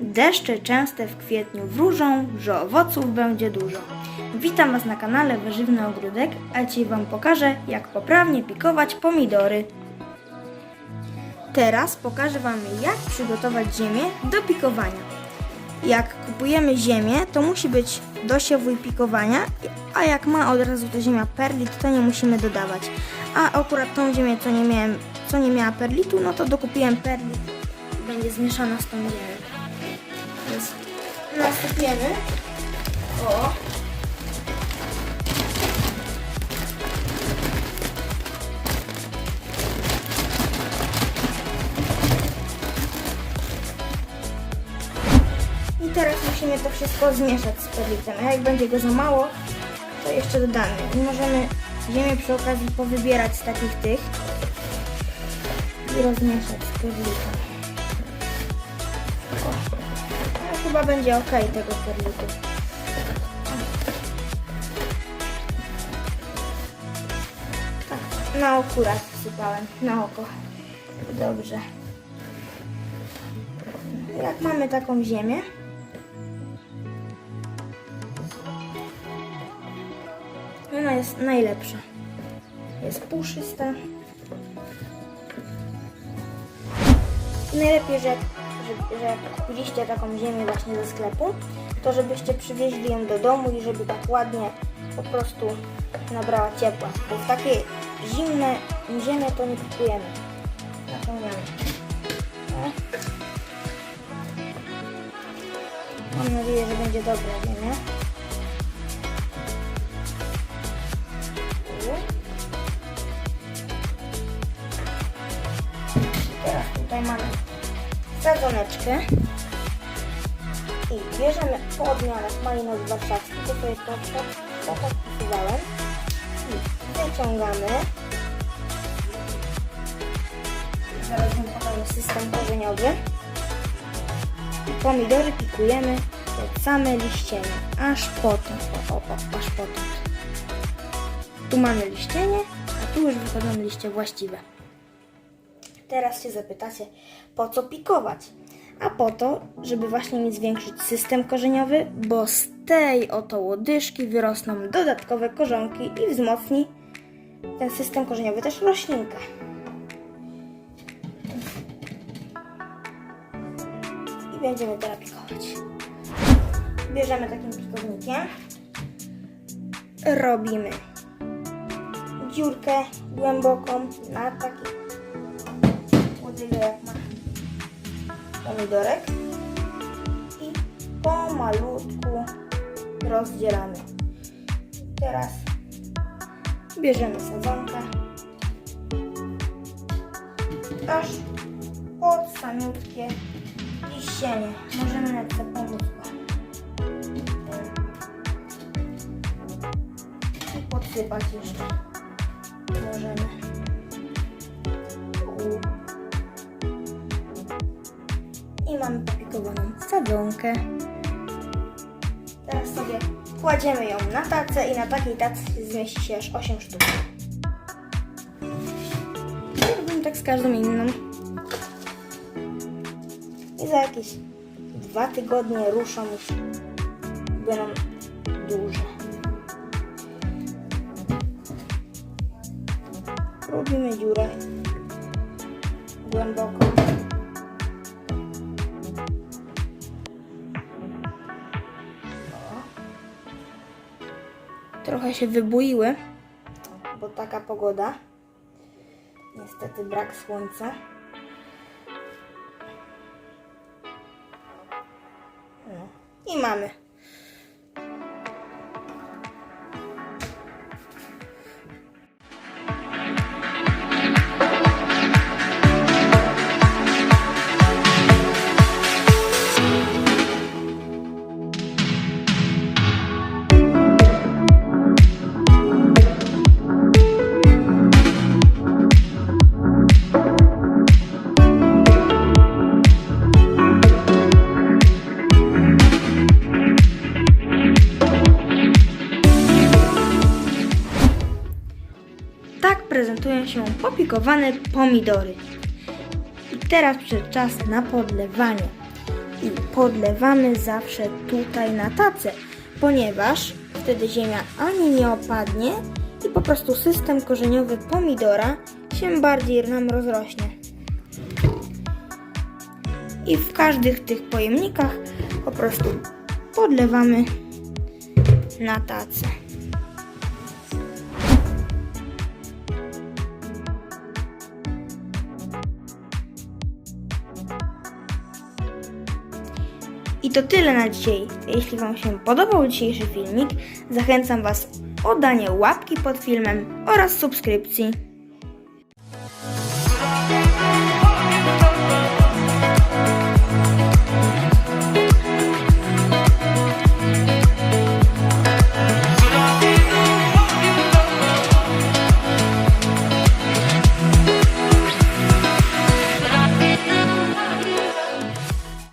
Deszcze częste w kwietniu wróżą, że owoców będzie dużo. Witam Was na kanale Warzywny Ogródek, a dzisiaj Wam pokażę, jak poprawnie pikować pomidory. Teraz pokażę Wam, jak przygotować ziemię do pikowania. Jak kupujemy ziemię, to musi być do siewu i pikowania, a jak ma od razu ta ziemia perlit, to nie musimy dodawać. A akurat tą ziemię, co nie, miałem, co nie miała perlitu, no to dokupiłem perlit będzie zmieszana z tą ziemią. Więc nasypiemy. O. I teraz musimy to wszystko zmieszać z perlitem. A jak będzie go za mało, to jeszcze dodamy. I możemy ziemię przy okazji powybierać z takich tych i rozmieszać z perlitem. No, chyba będzie ok tego perlitu. Tak, na okurat wsypałem, na oko. Dobrze. Jak mamy taką ziemię, ona jest najlepsza. Jest puszysta. Najlepiej, że, że, że kupiliście taką ziemię właśnie ze sklepu, to żebyście przywieźli ją do domu i żeby tak ładnie po prostu nabrała ciepła. Bo w takie zimne ziemię to nie kupujemy. Napełniamy. No. Mam nadzieję, że będzie dobra ziemia. Mamy sadzoneczkę. I bierzemy po odmianach malinowy warszawski, to sobie to, to, to podpisywałem. I wyciągamy. Zaraz wam pokażę system korzeniowy. Pomidory pikujemy pod same liścienie, aż potąd, o, o, o, aż. Tu mamy liścienie, a tu już wychodzą liście właściwe. Teraz się zapytacie, po co pikować? A po to, żeby właśnie mi zwiększyć system korzeniowy, bo z tej oto łodyżki wyrosną dodatkowe korzonki i wzmocni ten system korzeniowy też roślinkę. I będziemy teraz pikować. Bierzemy takim pikownikiem, robimy dziurkę głęboką na taki łodygę jak ma pomidorek i pomalutku rozdzielamy. Teraz bierzemy sadzonkę aż pod samiutkie liścienie. Możemy nawet sobie pomóc i podsypać jeszcze. Możemy. Mamy popikowaną sadzonkę. Teraz sobie kładziemy ją na tacę i na takiej tacy zmieści się aż 8 sztuk. I robimy tak z każdą inną. I za jakieś dwa tygodnie ruszą już będą duże. Robimy dziurę głęboko. Trochę się wybuiły, bo taka pogoda. Niestety brak słońca. No. I mamy. Popikowane pomidory. I teraz przyszedł czas na podlewanie. I podlewamy zawsze tutaj na tacę, ponieważ wtedy ziemia ani nie opadnie i po prostu system korzeniowy pomidora się bardziej nam rozrośnie. I w każdych tych pojemnikach po prostu podlewamy na tacę. I to tyle na dzisiaj. Jeśli Wam się podobał dzisiejszy filmik, zachęcam Was o danie łapki pod filmem oraz subskrypcji.